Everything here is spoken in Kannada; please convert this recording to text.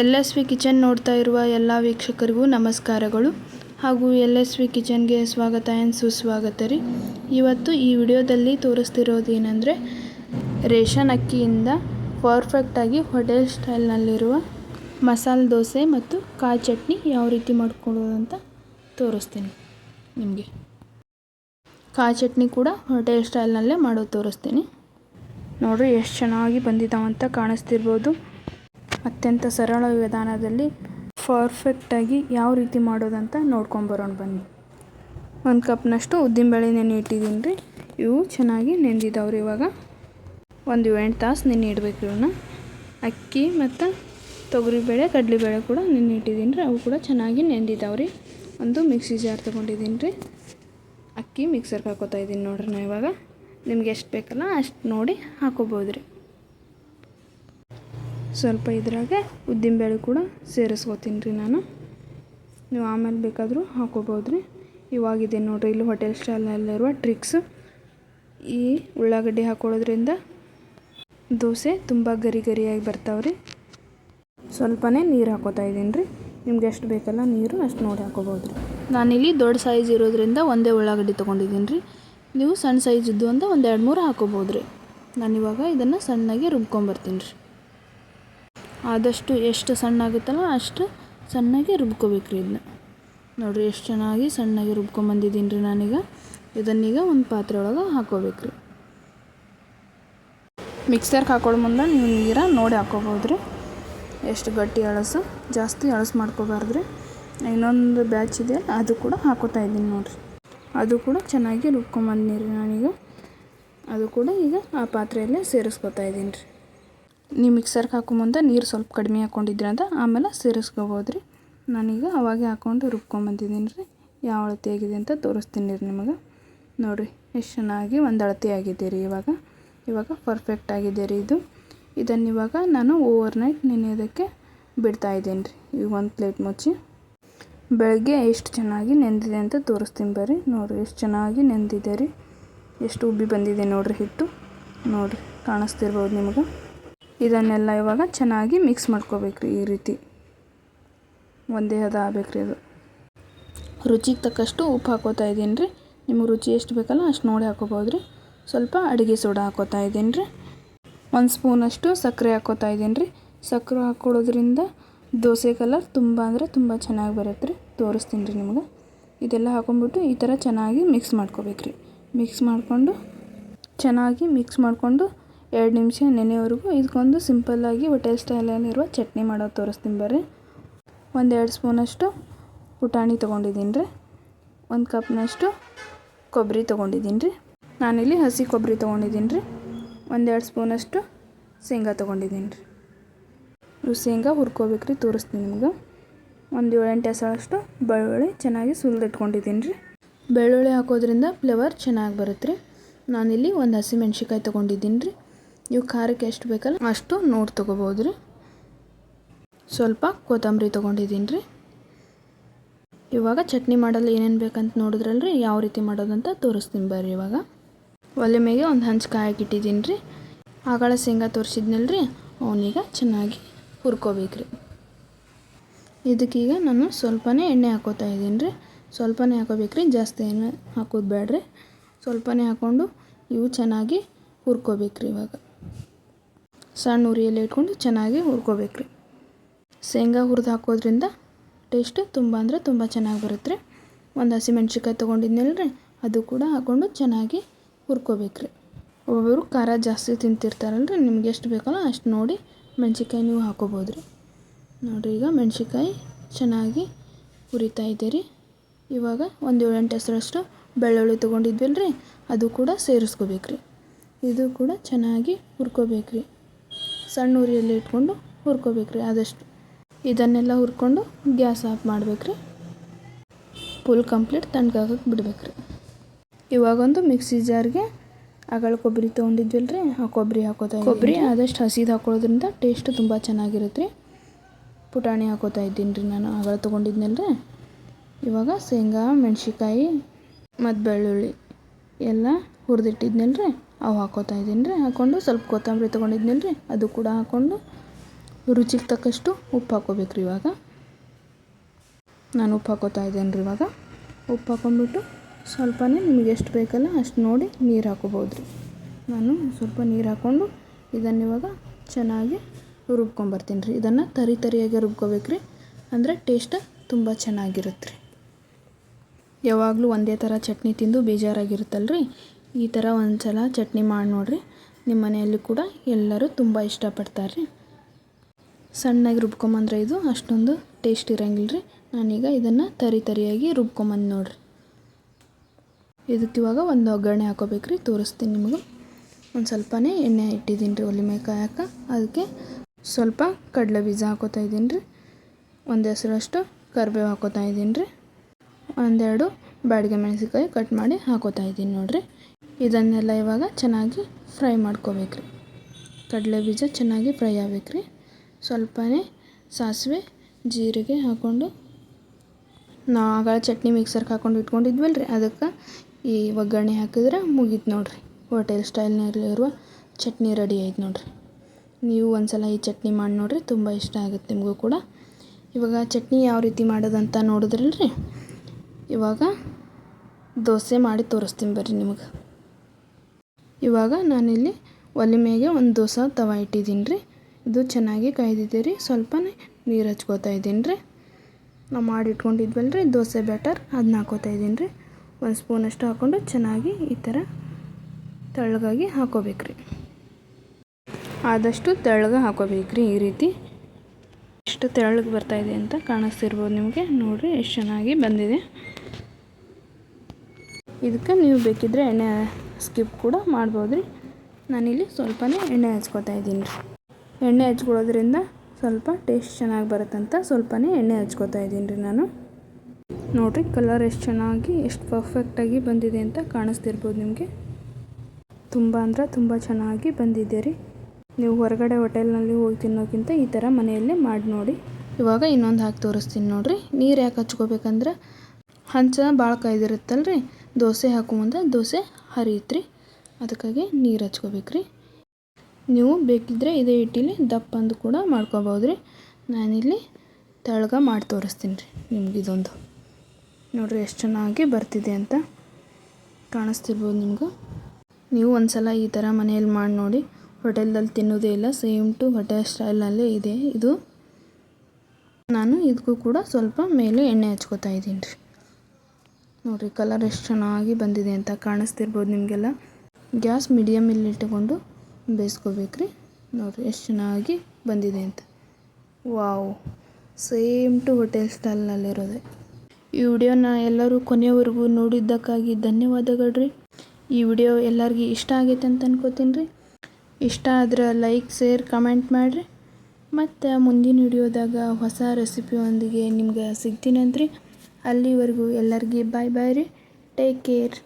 ಎಲ್ ಎಸ್ ವಿ ಕಿಚನ್ ನೋಡ್ತಾ ಇರುವ ಎಲ್ಲ ವೀಕ್ಷಕರಿಗೂ ನಮಸ್ಕಾರಗಳು. ಹಾಗೂ ಎಲ್ ಎಸ್ ವಿ ಕಿಚನ್ಗೆ ಸ್ವಾಗತ ಆ್ಯಂಡ್ ಸುಸ್ವಾಗತ ರೀ. ಇವತ್ತು ಈ ವಿಡಿಯೋದಲ್ಲಿ ತೋರಿಸ್ತಿರೋದೇನೆಂದರೆ ರೇಷನ್ ಅಕ್ಕಿಯಿಂದ ಪರ್ಫೆಕ್ಟಾಗಿ ಹೋಟೆಲ್ ಸ್ಟೈಲ್ನಲ್ಲಿರುವ ಮಸಾಲೆ ದೋಸೆ ಮತ್ತು ಕಾಯಿ ಚಟ್ನಿ ಯಾವ ರೀತಿ ಮಾಡ್ಕೊಳ್ಳೋದು ಅಂತ ತೋರಿಸ್ತೀನಿ ನಿಮಗೆ. ಕಾಯಿ ಚಟ್ನಿ ಕೂಡ ಹೋಟೆಲ್ ಸ್ಟೈಲ್ನಲ್ಲೇ ಮಾಡೋದು ತೋರಿಸ್ತೀನಿ. ನೋಡಿರಿ, ಎಷ್ಟು ಚೆನ್ನಾಗಿ ಬಂದಿದ್ದಾವಂತ ಕಾಣಿಸ್ತಿರ್ಬೋದು. ಅತ್ಯಂತ ಸರಳ ವಿಧಾನದಲ್ಲಿ ಪರ್ಫೆಕ್ಟಾಗಿ ಯಾವ ರೀತಿ ಮಾಡೋದಂತ ನೋಡ್ಕೊಂಬರೋಣ ಬನ್ನಿ. ಒಂದು ಕಪ್ನಷ್ಟು ಉದ್ದಿನಬೇಳೆ ನೆನೆ ಇಟ್ಟಿದ್ದೀನಿ ರೀ. ಇವು ಚೆನ್ನಾಗಿ ನೆಂದಿದ್ದಾವ್ರಿ ಇವಾಗ. ಒಂದು ಎಂಟು ತಾಸು ನೆನೆ ಇಡಬೇಕು ಇವನ್ನ ಅಕ್ಕಿ ಮತ್ತು ತೊಗರಿಬೇಳೆ ಕಡಲೆಬೇಳೆ ಕೂಡ ನೆನೆ ಇಟ್ಟಿದ್ದೀನಿ ರೀ. ಅವು ಕೂಡ ಚೆನ್ನಾಗಿ ನೆಂದಿದ್ದಾವ್ರಿ ಒಂದು ಮಿಕ್ಸಿ ಜಾರ್ ತೊಗೊಂಡಿದ್ದೀನಿ ರೀ. ಅಕ್ಕಿ ಮಿಕ್ಸರ್ಗೆ ಹಾಕೋತಾ ಇದ್ದೀನಿ ನೋಡ್ರಿ ನಾ ಇವಾಗ. ನಿಮ್ಗೆ ಎಷ್ಟು ಬೇಕಲ್ಲ ಅಷ್ಟು ನೋಡಿ ಹಾಕೋಬೋದು ರೀ ಸ್ವಲ್ಪ ಇದ್ರಾಗೆ ಉದ್ದಿನಬೇಳೆ ಕೂಡ ಸೇರಿಸ್ಕೋತೀನಿ ರೀ ನಾನು. ನೀವು ಆಮೇಲೆ ಬೇಕಾದರೂ ಹಾಕೋಬೋದು ರೀ ಇವಾಗಿದೆ ನೋಡಿರಿ, ಇಲ್ಲಿ ಹೋಟೆಲ್ ಸ್ಟೈಲ್ನಲ್ಲಿರುವ ಟ್ರಿಕ್ಸ್ ಈ ಉಳ್ಳಾಗಡ್ಡಿ ಹಾಕೊಳ್ಳೋದ್ರಿಂದ ದೋಸೆ ತುಂಬ ಗರಿ ಗರಿಯಾಗಿ ಬರ್ತಾವ್ರಿ. ಸ್ವಲ್ಪನೇ ನೀರು ಹಾಕೋತಾ ಇದ್ದೀನಿ ರೀ. ನಿಮ್ಗೆ ಎಷ್ಟು ಬೇಕಲ್ಲ ನೀರು ಅಷ್ಟು ನೋಡಿ ಹಾಕೋಬೋದು ರೀ ನಾನಿಲ್ಲಿ ದೊಡ್ಡ ಸೈಜ್ ಇರೋದ್ರಿಂದ ಒಂದೇ ಉಳ್ಳಾಗಡ್ಡಿ ತೊಗೊಂಡಿದ್ದೀನಿ ರೀ. ನೀವು ಸಣ್ಣ ಸೈಜ್ ಇದ್ದು ಅಂತ ಒಂದು ಎರಡು ಮೂರು ಹಾಕೋಬೋದು ರೀ ನಾನಿವಾಗ ಇದನ್ನು ಸಣ್ಣಗೆ ರುಬ್ಕೊಂಬರ್ತೀನಿ ರೀ. ಆದಷ್ಟು ಎಷ್ಟು ಸಣ್ಣ ಆಗುತ್ತಲ್ಲ ಅಷ್ಟು ಸಣ್ಣಗೆ ರುಬ್ಕೋಬೇಕು ರೀ ಇದನ್ನ. ನೋಡಿರಿ, ಎಷ್ಟು ಚೆನ್ನಾಗಿ ಸಣ್ಣಗೆ ರುಬ್ಕೊಂಬಂದಿದ್ದೀನಿ ರೀ ನಾನೀಗ. ಇದನ್ನೀಗ ಒಂದು ಪಾತ್ರೆ ಒಳಗೆ ಹಾಕೋಬೇಕು ರೀ ಮಿಕ್ಸರ್ಗೆ ಹಾಕೊಳ್ಳೋ ಮುಂದೆ ನೀವು ನೀರ ನೋಡಿ ಹಾಕೋಬೋದು ರೀ ಎಷ್ಟು ಗಟ್ಟಿ ಅಳಸು, ಜಾಸ್ತಿ ಅಳಸು ಮಾಡ್ಕೋಬಾರ್ದು ರೀ ಇನ್ನೊಂದು ಬ್ಯಾಚ್ ಇದೆ, ಅದು ಕೂಡ ಹಾಕೋತಾ ಇದ್ದೀನಿ ನೋಡಿರಿ. ಅದು ಕೂಡ ಚೆನ್ನಾಗಿ ರುಬ್ಕೊಂಬಂದಿನಿ ರೀ ನಾನೀಗ. ಅದು ಕೂಡ ಈಗ ಆ ಪಾತ್ರೆಯಲ್ಲೇ ಸೇರಿಸ್ಕೊತಾ ಇದ್ದೀನಿ ರೀ. ನೀವು ಮಿಕ್ಸರ್ಗೆ ಹಾಕೋ ಮುಂದೆ ನೀರು ಸ್ವಲ್ಪ ಕಡಿಮೆ ಹಾಕ್ಕೊಂಡಿದ್ರಿ ಅಂತ ಆಮೇಲೆ ಸೇರಿಸ್ಕೋಬೋದು ರೀ ನಾನೀಗ ಅವಾಗೆ ಹಾಕ್ಕೊಂಡು ರುಬ್ಕೊಂಬಂದಿದ್ದೀನಿ ರೀ. ಯಾವ ಅಳತೆ ಆಗಿದೆ ಅಂತ ತೋರಿಸ್ತೀನಿ ರೀ ನಿಮಗೆ. ನೋಡಿರಿ, ಎಷ್ಟು ಚೆನ್ನಾಗಿ ಒಂದು ಅಳತೆ ಆಗಿದೆ ರೀ ಇವಾಗ. ಇವಾಗ ಪರ್ಫೆಕ್ಟ್ ಆಗಿದೆ ರೀ ಇದು. ಇದನ್ನು ಇವಾಗ ನಾನು ಓವರ್ ನೈಟ್ ನೆನೆಯೋದಕ್ಕೆ ಬಿಡ್ತಾ ಇದ್ದೀನಿ ರೀ. ಈಗ ಒಂದು ಪ್ಲೇಟ್ ಮುಚ್ಚಿ. ಬೆಳಗ್ಗೆ ಎಷ್ಟು ಚೆನ್ನಾಗಿ ನೆಂದಿದೆ ಅಂತ ತೋರಿಸ್ತೀನಿ ಬರ್ರಿ. ನೋಡಿರಿ, ಎಷ್ಟು ಚೆನ್ನಾಗಿ ನೆಂದಿದೆ ರೀ. ಎಷ್ಟು ಉಬ್ಬಿ ಬಂದಿದೆ ನೋಡಿರಿ ಹಿಟ್ಟು. ನೋಡಿರಿ, ಕಾಣಿಸ್ತಿರ್ಬೋದು ನಿಮಗೆ. ಇದನ್ನೆಲ್ಲ ಇವಾಗ ಚೆನ್ನಾಗಿ ಮಿಕ್ಸ್ ಮಾಡ್ಕೋಬೇಕ್ರಿ ಈ ರೀತಿ. ಒಂದೇ ಹದ ಆಗ್ಬೇಕ್ರಿ ಅದು. ರುಚಿಗೆ ತಕ್ಕಷ್ಟು ಉಪ್ಪು ಹಾಕೋತಾ ಇದ್ದೀನಿ ರೀ ನಿಮ್ಗೆ ರುಚಿ ಎಷ್ಟು ಬೇಕಲ್ಲ ಅಷ್ಟು ನೋಡಿ ಹಾಕೋಬೋದು ರೀ ಸ್ವಲ್ಪ ಅಡುಗೆ ಸೋಡಾ ಹಾಕೋತಾ ಇದ್ದೀನಿ ರೀ ಒಂದು ಸ್ಪೂನಷ್ಟು ಸಕ್ಕರೆ ಹಾಕೋತಾ ಇದ್ದೀನಿ ರೀ ಸಕ್ಕರೆ ಹಾಕ್ಕೊಳ್ಳೋದ್ರಿಂದ ದೋಸೆ ಕಲರ್ ತುಂಬ ಅಂದರೆ ತುಂಬ ಚೆನ್ನಾಗಿ ಬರುತ್ತೆ ರೀ ತೋರಿಸ್ತೀನಿ ರೀ ನಿಮ್ಗೆ. ಇದೆಲ್ಲ ಹಾಕೊಂಡ್ಬಿಟ್ಟು ಈ ಥರ ಚೆನ್ನಾಗಿ ಮಿಕ್ಸ್ ಮಾಡ್ಕೋಬೇಕು ರೀ ಮಿಕ್ಸ್ ಮಾಡಿಕೊಂಡು ಚೆನ್ನಾಗಿ ಮಿಕ್ಸ್ ಮಾಡಿಕೊಂಡು ಎರಡು ನಿಮಿಷ ನೆನೆಯವರೆಗೂ ಇದಕ್ಕೊಂದು ಸಿಂಪಲ್ಲಾಗಿ ಹೋಟೆಲ್ ಸ್ಟೈಲಲ್ಲಿರುವ ಚಟ್ನಿ ಮಾಡೋದು ತೋರಿಸ್ತೀನಿ ಬರ್ರಿ. ಒಂದು ಎರಡು ಸ್ಪೂನಷ್ಟು ಪುಟಾಣಿ ತೊಗೊಂಡಿದ್ದೀನಿ ರೀ. ಒಂದು ಕಪ್ನಷ್ಟು ಕೊಬ್ಬರಿ ತೊಗೊಂಡಿದ್ದೀನಿ ರೀ. ನಾನಿಲ್ಲಿ ಹಸಿ ಕೊಬ್ಬರಿ ತೊಗೊಂಡಿದ್ದೀನಿ ರೀ. ಒಂದೆರಡು ಸ್ಪೂನಷ್ಟು ಶೇಂಗಾ ತೊಗೊಂಡಿದ್ದೀನಿ ರೀ. ಇವು ಶೇಂಗಾ ಹುರ್ಕೋಬೇಕು ರೀ ತೋರಿಸ್ತೀನಿ ನಿಮ್ಗೆ. ಒಂದು ಏಳೆಂಟು ಎಸಳಷ್ಟು ಬೆಳ್ಳುಳ್ಳಿ ಚೆನ್ನಾಗಿ ಸುಲಿದಿಟ್ಕೊಂಡಿದ್ದೀನಿ ರೀ. ಬೆಳ್ಳುಳ್ಳಿ ಹಾಕೋದ್ರಿಂದ ಫ್ಲೇವರ್ ಚೆನ್ನಾಗಿ ಬರುತ್ತೆ ರೀ. ನಾನಿಲ್ಲಿ ಒಂದು ಹಸಿಮೆಣ್ಸಿಕಾಯಿ ತೊಗೊಂಡಿದ್ದೀನಿ ರೀ. ಇವು ಖಾರಕ್ಕೆ ಎಷ್ಟು ಬೇಕಲ್ಲ ಅಷ್ಟು ನೋಡಿ ತೊಗೋಬೋದು ರೀ ಸ್ವಲ್ಪ ಕೊತ್ತಂಬರಿ ತೊಗೊಂಡಿದ್ದೀನಿ ರೀ. ಇವಾಗ ಚಟ್ನಿ ಮಾಡಲು ಏನೇನು ಬೇಕಂತ ನೋಡಿದ್ರಲ್ರಿ, ಯಾವ ರೀತಿ ಮಾಡೋದಂತ ತೋರಿಸ್ತೀನಿ ಬರ್ರಿ ಇವಾಗ. ಒಲೆ ಮೇಲೆ ಒಂದು ಹಂಚು ಕಾಯಕ್ಕೆ ಇಟ್ಟಿದ್ದೀನಿ ರೀ. ಆಗಳ ಶೇಂಗಾ ತೋರಿಸಿದ್ನಲ್ರಿ ಅವನೀಗ ಚೆನ್ನಾಗಿ ಹುರ್ಕೋಬೇಕು ರೀ ಇದಕ್ಕೀಗ ನಾನು ಸ್ವಲ್ಪನೇ ಎಣ್ಣೆ ಹಾಕೋತಾ ಇದ್ದೀನಿ ರೀ. ಸ್ವಲ್ಪನೇ ಹಾಕೋಬೇಕು ರೀ ಜಾಸ್ತಿ ಎಣ್ಣೆ ಹಾಕೋದು ಬೇಡ್ರಿ. ಸ್ವಲ್ಪನೇ ಹಾಕ್ಕೊಂಡು ಇವು ಚೆನ್ನಾಗಿ ಹುರ್ಕೋಬೇಕು ರೀ ಇವಾಗ. ಸಣ್ಣ ಉರಿಯಲ್ಲಿ ಇಟ್ಕೊಂಡು ಚೆನ್ನಾಗಿ ಹುರ್ಕೋಬೇಕು ರೀ ಶೇಂಗಾ ಹುರಿದು ಹಾಕೋದ್ರಿಂದ ಟೇಸ್ಟ್ ತುಂಬ ಅಂದರೆ ತುಂಬ ಚೆನ್ನಾಗಿ ಬರುತ್ತೆ. ರೀ ಒಂದು ಹಸಿಮೆಣ್ಸಿಕಾಯಿ ರೀ ಅದು ಕೂಡ ಹಾಕ್ಕೊಂಡು ಚೆನ್ನಾಗಿ ಹುರ್ಕೋಬೇಕು ರೀ ಒಬ್ಬೊಬ್ಬರು ಖಾರ ಜಾಸ್ತಿ ತಿಂತಿರ್ತಾರಲ್ರಿ, ನಿಮ್ಗೆ ಎಷ್ಟು ಬೇಕಲ್ಲ ಅಷ್ಟು ನೋಡಿ ಮೆಣ್ಸಿಕಾಯಿ ನೀವು ಹಾಕೋಬೋದು ರೀ ನೋಡಿರಿ, ಈಗ ಮೆಣ್ಸಿಕಾಯಿ ಚೆನ್ನಾಗಿ ಹುರಿತಾ ಇದೆ ರೀ ಇವಾಗ ಒಂದು ಏಳೆಂಟು ಹೆಸರಷ್ಟು ಬೆಳ್ಳುಳ್ಳಿ ತೊಗೊಂಡಿದ್ವಿಲ್ಲ ರೀ ಅದು ಕೂಡ ಸೇರಿಸ್ಕೋಬೇಕು ರೀ ಇದು ಕೂಡ ಚೆನ್ನಾಗಿ ಹುರ್ಕೋಬೇಕು ರೀ ಸಣ್ಣ ಉರಿಯಲ್ಲಿ ಇಟ್ಕೊಂಡು ಹುರ್ಕೋಬೇಕು ರೀ ಆದಷ್ಟು. ಇದನ್ನೆಲ್ಲ ಹುರ್ಕೊಂಡು ಗ್ಯಾಸ್ ಆಫ್ ಮಾಡ್ಬೇಕು ರೀ ಫುಲ್ ಕಂಪ್ಲೀಟ್ ತಣ್ಣಗಾಗಕ್ಕೆ ಬಿಡ್ಬೇಕು ರೀ ಇವಾಗೊಂದು ಮಿಕ್ಸಿ ಜಾರ್ಗೆ ಆಗಳ ಕೊಬ್ಬರಿ ತೊಗೊಂಡಿದ್ವಲ್ಲ ರೀ ಆ ಕೊಬ್ಬರಿ ಹಾಕೋತಾ ಕೊಬ್ಬರಿ ಆದಷ್ಟು ಹಸಿದು ಹಾಕೊಳ್ಳೋದ್ರಿಂದ ಟೇಸ್ಟ್ ತುಂಬ ಚೆನ್ನಾಗಿರುತ್ತೆ ರೀ ಪುಟಾಣಿ ಹಾಕೋತಾ ಇದ್ದೀನಿ ರೀ ನಾನು ಆಗಳ ತೊಗೊಂಡಿದ್ನಲ್ಲ ರೀ ಇವಾಗ ಶೇಂಗಾ ಮೆಣಸಿಕಾಯಿ ಮತ್ತು ಬೆಳ್ಳುಳ್ಳಿ ಎಲ್ಲ ಹುರಿದಿಟ್ಟಿದ್ನಲ್ಲ ರೀ ಅವು ಹಾಕೋತಾ ಇದ್ದೀನಿ ರೀ. ಹಾಕ್ಕೊಂಡು ಸ್ವಲ್ಪ ಕೊತ್ತಂಬರಿ ತೊಗೊಂಡಿದ್ನಲ್ಲ ರೀ, ಅದು ಕೂಡ ಹಾಕ್ಕೊಂಡು ರುಚಿಗೆ ತಕ್ಕಷ್ಟು ಉಪ್ಪು ಹಾಕೋಬೇಕು ರೀ ಇವಾಗ. ನಾನು ಉಪ್ಪು ಹಾಕೋತಾ ಇದ್ದೇನೆ ರೀ ಇವಾಗ. ಉಪ್ಪು ಹಾಕೊಂಡ್ಬಿಟ್ಟು ಸ್ವಲ್ಪನೇ ನಿಮಗೆ ಎಷ್ಟು ಬೇಕಲ್ಲ ಅಷ್ಟು ನೋಡಿ ನೀರು ಹಾಕೋಬೋದು ರೀ. ನಾನು ಸ್ವಲ್ಪ ನೀರು ಹಾಕ್ಕೊಂಡು ಇದನ್ನು ಇವಾಗ ಚೆನ್ನಾಗಿ ರುಬ್ಕೊಂಬರ್ತೀನಿ ರೀ. ಇದನ್ನು ತರಿ ತರಿಯಾಗಿ ರುಬ್ಕೋಬೇಕು ರೀ. ಅಂದರೆ ಟೇಸ್ಟ್ ತುಂಬ ಚೆನ್ನಾಗಿರುತ್ತೆ ರೀ. ಯಾವಾಗಲೂ ಒಂದೇ ಥರ ಚಟ್ನಿ ತಿಂದು ಬೇಜಾರಾಗಿರುತ್ತಲ್ಲ ರೀ. ಈ ಥರ ಒಂದು ಸಲ ಚಟ್ನಿ ಮಾಡಿ ನೋಡಿರಿ. ನಿಮ್ಮ ಮನೆಯಲ್ಲಿ ಕೂಡ ಎಲ್ಲರೂ ತುಂಬ ಇಷ್ಟಪಡ್ತಾರೆ. ರೀ ಸಣ್ಣಗೆ ರುಬ್ಕೊಂಬಂದ್ರೆ ಇದು ಅಷ್ಟೊಂದು ಟೇಸ್ಟ್ ಇರೋಂಗಿಲ್ಲ ರೀ ನಾನೀಗ ಇದನ್ನು ತರಿ ತರಿಯಾಗಿ ರುಬ್ಕೊಂಬಂದು ನೋಡಿರಿ. ಇದಕ್ಕೆ ಇವಾಗ ಒಂದು ಒಗ್ಗರಣೆ ಹಾಕೋಬೇಕು ತೋರಿಸ್ತೀನಿ ನಿಮಗೆ. ಒಂದು ಸ್ವಲ್ಪನೇ ಎಣ್ಣೆ ಇಟ್ಟಿದ್ದೀನಿ ರೀ ಒಲಿಮೆ ಅದಕ್ಕೆ ಸ್ವಲ್ಪ ಕಡಲೆ ಬೀಜ ಹಾಕೋತಾ ಇದ್ದೀನಿ ರೀ ಒಂದು ಹೆಸರಷ್ಟು ಕರಿಬೇವು ಹಾಕೋತಾ ಇದ್ದೀನಿ ರೀ ಒಂದೆರಡು ಬಾಡಿಗೆ ಮೆಣಸಿನ್ಕಾಯಿ ಕಟ್ ಮಾಡಿ ಹಾಕೋತಾ ಇದ್ದೀನಿ ನೋಡಿರಿ. ಇದನ್ನೆಲ್ಲ ಇವಾಗ ಚೆನ್ನಾಗಿ ಫ್ರೈ ಮಾಡ್ಕೋಬೇಕು ರೀ. ಕಡಲೆ ಬೀಜ ಚೆನ್ನಾಗಿ ಫ್ರೈ ಆಗ್ಬೇಕು ರೀ. ಸ್ವಲ್ಪನೇ ಸಾಸಿವೆ, ಜೀರಿಗೆ ಹಾಕ್ಕೊಂಡು ನಾವು ಆಗ ಚಟ್ನಿ ಮಿಕ್ಸರ್ಗೆ ಹಾಕ್ಕೊಂಡು ಇಟ್ಕೊಂಡಿದ್ವಲ್ಲ ರೀ. ಅದಕ್ಕೆ ಈ ಒಗ್ಗರಣೆ ಹಾಕಿದ್ರೆ ಮುಗೀತು ನೋಡಿರಿ. ಹೋಟೆಲ್ ಸ್ಟೈಲ್ನಲ್ಲಿರುವ ಚಟ್ನಿ ರೆಡಿ ಆಯ್ತು ನೋಡಿರಿ. ನೀವು ಒಂದ್ಸಲ ಈ ಚಟ್ನಿ ಮಾಡಿ ನೋಡಿರಿ, ತುಂಬ ಇಷ್ಟ ಆಗುತ್ತೆ ನಿಮಗೂ ಕೂಡ. ಇವಾಗ ಚಟ್ನಿ ಯಾವ ರೀತಿ ಮಾಡೋದಂತ ನೋಡಿದ್ರಲ್ರಿ. ಇವಾಗ ದೋಸೆ ಮಾಡಿ ತೋರಿಸ್ತೀನಿ ಬರ್ರಿ ನಿಮಗೆ. ಇವಾಗ ನಾನಿಲ್ಲಿ ಒಲೆ ಮೇಲೆ ಒಂದು ದೋಸೆ ತವ ಇಟ್ಟಿದ್ದೀನಿ ರೀ. ಇದು ಚೆನ್ನಾಗಿ ಕಾಯ್ದಿದೆ ರೀ. ಸ್ವಲ್ಪ ನೀರು ಹಚ್ಕೋತಾ ಇದ್ದೀನಿ ರೀ. ನಾವು ಮಾಡಿ ಇಟ್ಕೊಂಡಿದ್ವಲ್ಲ ರೀ, ದೋಸೆ ಬ್ಯಾಟರ್ ಅದನ್ನ ಹಾಕೋತಾ ಇದ್ದೀನಿ ರೀ. ಒಂದು ಸ್ಪೂನಷ್ಟು ಹಾಕ್ಕೊಂಡು ಚೆನ್ನಾಗಿ ಈ ಥರ ತೆಳ್ಳಗಾಗಿ ಹಾಕೋಬೇಕು ರೀ. ಆದಷ್ಟು ತೆಳ್ಳಗೆ ಹಾಕೋಬೇಕು ಈ ರೀತಿ. ಎಷ್ಟು ತೆಳ್ಳಗೆ ಬರ್ತಾಯಿದೆ ಅಂತ ಕಾಣಿಸ್ತಿರ್ಬೋದು ನಿಮಗೆ. ನೋಡಿರಿ ಎಷ್ಟು ಚೆನ್ನಾಗಿ ಬಂದಿದೆ. ಇದಕ್ಕೆ ನೀವು ಬೇಕಿದ್ದರೆ ಎಣ್ಣೆ ಸ್ಕಿಪ್ ಕೂಡ ಮಾಡ್ಬೋದು ರೀ ನಾನಿಲ್ಲಿ ಸ್ವಲ್ಪನೇ ಎಣ್ಣೆ ಹಚ್ಕೋತಾ ಇದ್ದೀನಿ. ರೀ ಎಣ್ಣೆ ಹಚ್ಕೊಳ್ಳೋದ್ರಿಂದ ಸ್ವಲ್ಪ ಟೇಸ್ಟ್ ಚೆನ್ನಾಗಿ ಬರುತ್ತಂತ ಸ್ವಲ್ಪನೇ ಎಣ್ಣೆ ಹಚ್ಕೋತಾ ಇದ್ದೀನಿ ರೀ ನಾನು. ನೋಡಿರಿ ಕಲರ್ ಎಷ್ಟು ಚೆನ್ನಾಗಿ, ಎಷ್ಟು ಪರ್ಫೆಕ್ಟಾಗಿ ಬಂದಿದೆ ಅಂತ ಕಾಣಿಸ್ತಿರ್ಬೋದು ನಿಮಗೆ. ತುಂಬ ಅಂದ್ರೆ ತುಂಬ ಚೆನ್ನಾಗಿ ಬಂದಿದೆ ರೀ. ನೀವು ಹೊರಗಡೆ ಹೋಟೆಲ್ನಲ್ಲಿ ಹೋಗಿ ತಿನ್ನೋಕ್ಕಿಂತ ಈ ಥರ ಮನೆಯಲ್ಲೇ ಮಾಡಿ ನೋಡಿ. ಇವಾಗ ಇನ್ನೊಂದು ಹಾಕಿ ತೋರಿಸ್ತೀನಿ ನೋಡಿರಿ. ನೀರು ಯಾಕೆ ಹಚ್ಕೋಬೇಕಂದ್ರೆ ಹಂಚ ಭಾಳ ಕಾಯ್ದಿರುತ್ತಲ್ಲ ರೀ ದೋಸೆ ಹಾಕೋ ಮುಂದೆ ದೋಸೆ ಹರಿಯುತ್ತೆ ರೀ ಅದಕ್ಕಾಗಿ ನೀರು ಹಚ್ಕೋಬೇಕು ರೀ ನೀವು ಬೇಕಿದ್ದರೆ ಇದೇ ಹಿಟ್ಟಿಲಿ ದಪ್ಪಂದು ಕೂಡ ಮಾಡ್ಕೋಬೋದು ರೀ ನಾನಿಲ್ಲಿ ತೆಳಗ ಮಾಡಿ ತೋರಿಸ್ತೀನಿ ರೀ ನಿಮ್ಗೆ ಇದೊಂದು. ನೋಡಿರಿ ಎಷ್ಟು ಚೆನ್ನಾಗಿ ಬರ್ತಿದೆ ಅಂತ ಕಾಣಿಸ್ತಿರ್ಬೋದು ನಿಮ್ಗೆ. ನೀವು ಒಂದು ಸಲ ಈ ಥರ ಮನೆಯಲ್ಲಿ ಮಾಡಿ ನೋಡಿ. ಹೋಟೆಲ್ದಲ್ಲಿ ತಿನ್ನೋದೇ ಇಲ್ಲ, ಸೇಮ್ ಟು ಹೋಟೆಲ್ ಸ್ಟೈಲ್ನಲ್ಲೇ ಇದೆ ಇದು. ನಾನು ಇದಕ್ಕೂ ಕೂಡ ಸ್ವಲ್ಪ ಮೇಲೆ ಎಣ್ಣೆ ಹಚ್ಕೋತಾ ಇದ್ದೀನಿ ರೀ. ನೋಡಿರಿ ಕಲರ್ ಎಷ್ಟು ಚೆನ್ನಾಗಿ ಬಂದಿದೆ ಅಂತ ಕಾಣಿಸ್ತಿರ್ಬೋದು ನಿಮಗೆಲ್ಲ. ಗ್ಯಾಸ್ ಮೀಡಿಯಮಲ್ಲಿ ಇಟ್ಟುಕೊಂಡು ಬೇಯಿಸ್ಕೋಬೇಕು ರೀ ನೋಡಿರಿ, ಎಷ್ಟು ಚೆನ್ನಾಗಿ ಬಂದಿದೆ ಅಂತ. ವಾವ್, ಸೇಮ್ ಟು ಹೋಟೆಲ್ ಸ್ಟೈಲ್ನಲ್ಲಿರೋದೆ ಈ ವಿಡಿಯೋನ ಎಲ್ಲರೂ ಕೊನೆಯವರೆಗೂ ನೋಡಿದ್ದಕ್ಕಾಗಿ ಧನ್ಯವಾದಗಳು ರೀ ಈ ವಿಡಿಯೋ ಎಲ್ಲರಿಗೂ ಇಷ್ಟ ಆಗೈತೆ ಅಂತ ಅನ್ಕೋತೀನಿ ರೀ ಇಷ್ಟ ಆದ್ರೆ ಲೈಕ್ ಶೇರ್ ಕಮೆಂಟ್ ಮಾಡಿರಿ. ಮತ್ತು ಮುಂದಿನ ವಿಡಿಯೋದಾಗ ಹೊಸ ರೆಸಿಪಿಯೊಂದಿಗೆ ನಿಮ್ಗೆ ಸಿಗ್ತೀನಂತ್ರಿ ಅಲ್ಲಿವರೆಗೂ ಎಲ್ಲರಿಗೆ ಬಾಯ್ ಬಾಯ್ ರೀ. Take care